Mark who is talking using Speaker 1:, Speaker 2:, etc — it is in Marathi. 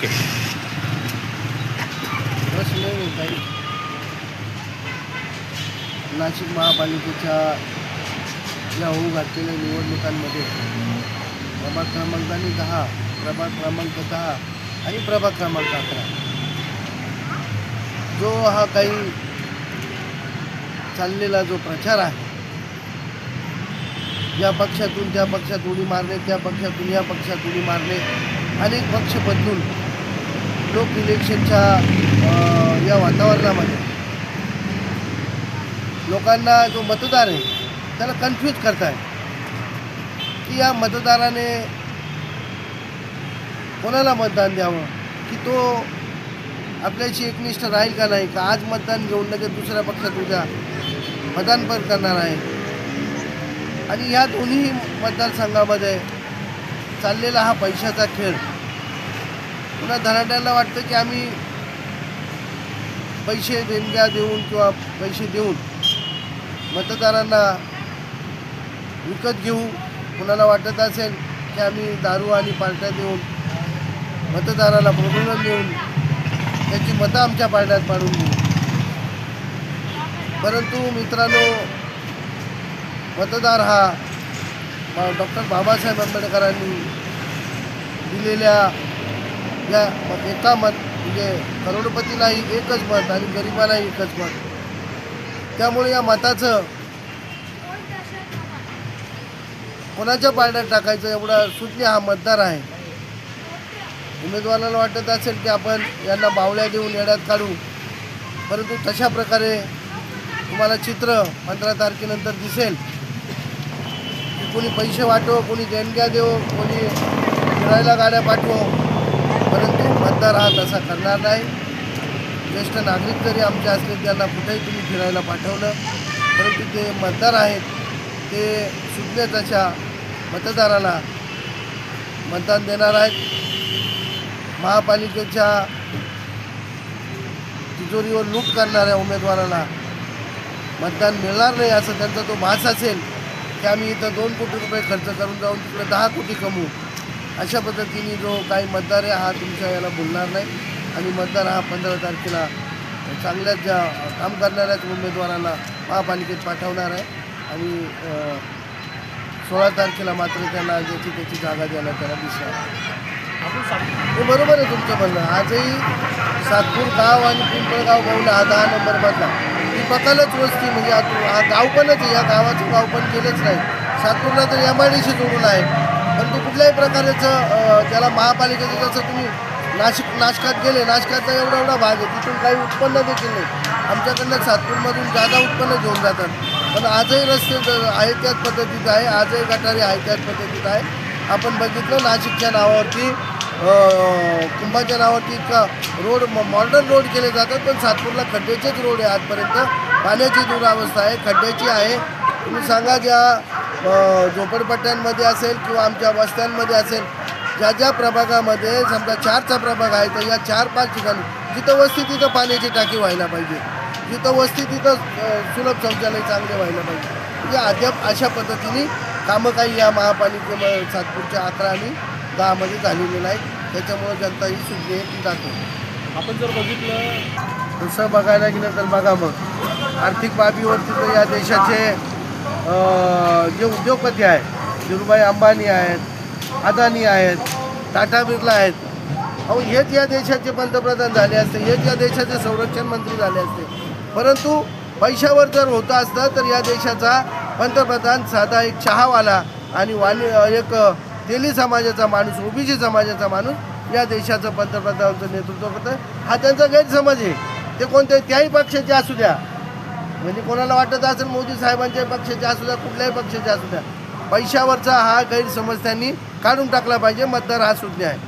Speaker 1: ओके. नाशिक महापालिकेच्या या होऊ घातलेल्या निवडणुकांमध्ये प्रभाग क्रमांकाने दहा प्रभाग क्रमांक दहा आणि प्रभाग क्रमांक अकरा. जो हा काही चाललेला जो प्रचार आहे या पक्षातून त्या पक्षात उडी मारणे त्या पक्षातून या पक्षात उडी मारणे अनेक पक्ष बदलून लोक इलेक्शनच्या या वातावरणामध्ये. लोकांना जो मतदार आहे त्याला कन्फ्यूज करताय. की या मतदाराने कोणाला मतदान द्यावं? की तो आपल्याशी एकनिष्ठ राहील का नाही? का आज मतदान घेऊन लगेच दुसऱ्या पक्षात उद्या मतदान पण करणार आहे? आणि या दोन्ही मतदारसंघामध्ये चाललेला हा पैशाचा खेळ पुन्हा धनाट्याला वाटतं की आम्ही पैसे देणग्या देऊन किंवा पैसे देऊन मतदारांना विकत घेऊ. कुणाला वाटत असेल की आम्ही दारू आणि पार्ट्या देऊन मतदाराला प्रबोधन देऊन त्याची मतं आमच्या पारड्यात पाडून देऊ. परंतु मित्रांनो मतदार हा डॉक्टर बाबासाहेब आंबेडकरांनी दिलेल्या या एका मत म्हणजे करोडपतीलाही एकच मत आणि गरिबालाही एकच मत. त्यामुळे या मताचं कोणाच्या पारड्यात टाकायचं एवढा सुज्ञ हा मतदार आहे. उमेदवाराला वाटत असेल की आपण यांना बावल्या देऊन येड्यात काढू. परंतु तशा प्रकारे तुम्हाला चित्र पंधरा तारखेनंतर दिसेल. की कोणी पैसे वाटो कोणी देणग्या देवो कोणी फिरायला गाड्या पाठवो. परंतु मतदार हा तसा करणार नाही. ज्येष्ठ नागरिक जरी आमचे असले त्यांना कुठेही तुम्ही फिरायला पाठवलं परंतु ते मतदार आहेत ते सुज्ञताच्या मतदाराला मतदान देणार आहेत. महापालिकेच्या तिजोरीवर लूट करणाऱ्या उमेदवाराला मतदान मिळणार नाही असं त्यांचा तो भास असेल की आम्ही इथं दोन कोटी रुपये खर्च करून जाऊन तिकडे दहा कोटी कमवू. अशा पद्धतीने जो काही मतदार आहे हा तुमच्या याला बोलणार नाही. आणि मतदार हा पंधरा तारखेला चांगल्याच ज्या काम करणाऱ्याच उमेदवारांना महापालिकेत पाठवणार आहे. आणि सोळा तारखेला मात्र त्यांना ज्याची त्याची जागा द्यायला त्याला दिसणार
Speaker 2: सांग
Speaker 1: हे बरोबर आहे तुमचं म्हणणं. आजही सातपूर गाव आणि पिंपळगाव गाऊन हा दहा नंबर मधला ही पकालच वस्ती म्हणजे हा गाव पणच आहे या गावाचं गाव पण केलंच नाही. सातपूरला तर एम आय डी सी जोडून आहे. परंतु कुठल्याही प्रकारचं ज्याला त्याला महापालिकेचं जसं तुम्ही नाशिक नाशकात गेले नाशकाचा एवढा एवढा भाग आहे तिथून काही उत्पन्न देखील नाही. आमच्याकडनं सातपूरमधून जादा उत्पन्न घेऊन जातात. पण आजही रस्ते आहे त्याच पद्धतीत आहे आजही गटारी आहे त्याच पद्धतीत आहे. आपण बघितलं नाशिकच्या नावावरती कुंभाच्या नावावरती इतका रोड मॉडर्न रोड केले जातात पण सातपूरला खड्ड्याचेच रोड आहे आजपर्यंत. पाण्याची दुरावस्था आहे खड्ड्याची आहे. तुम्ही सांगा ज्या झोपडपट्ट्यांमध्ये असेल किंवा आमच्या वस्त्यांमध्ये असेल ज्या ज्या प्रभागामध्ये समजा चारचा प्रभाग आहे तर या चार पाच ठिकाणी जिथं वस्ती तिथं पाण्याची टाकी व्हायला पाहिजे. जिथं वस्ती तिथं सुलभ शौचालय चांगले व्हायला पाहिजे. म्हणजे अद्याप अशा पद्धतीने कामं काही या महापालिकेमध्ये सातपूरच्या अकरा आणि दहामध्ये झालेली नाहीत. त्याच्यामुळं जनता ही सुज्ञ आहे ती दाखवते
Speaker 2: आपण जर बघितलं
Speaker 1: तसं बघायला गेलं तर बघा मग. आर्थिक बाबीवरती तर या देशाचे जे उद्योगपती आहेत धीरूभाई अंबानी आहेत अदानी आहेत टाटा बिर्ला आहेत. अहो हेच या देशाचे पंतप्रधान झाले असते हेच या देशाचे संरक्षण मंत्री झाले असते. परंतु पैशावर जर होतं असतं तर या देशाचा पंतप्रधान साधा एक चहावाला आणि वाणी एक तेली समाजाचा माणूस ओबीसी समाजाचा माणूस या देशाचं पंतप्रधानांचं नेतृत्व करतं हा त्यांचा गैरसमज आहे. ते कोणत्याही त्याही पक्षाचे असू द्या म्हणजे कोणाला वाटत असेल मोदी साहेबांच्या पक्षाचे असू द्या कुठल्याही पक्षाच्या असू द्या पैशावरचा हा गैरसमज त्यांनी काढून टाकला पाहिजे मतदार हा सुज्ञ आहे.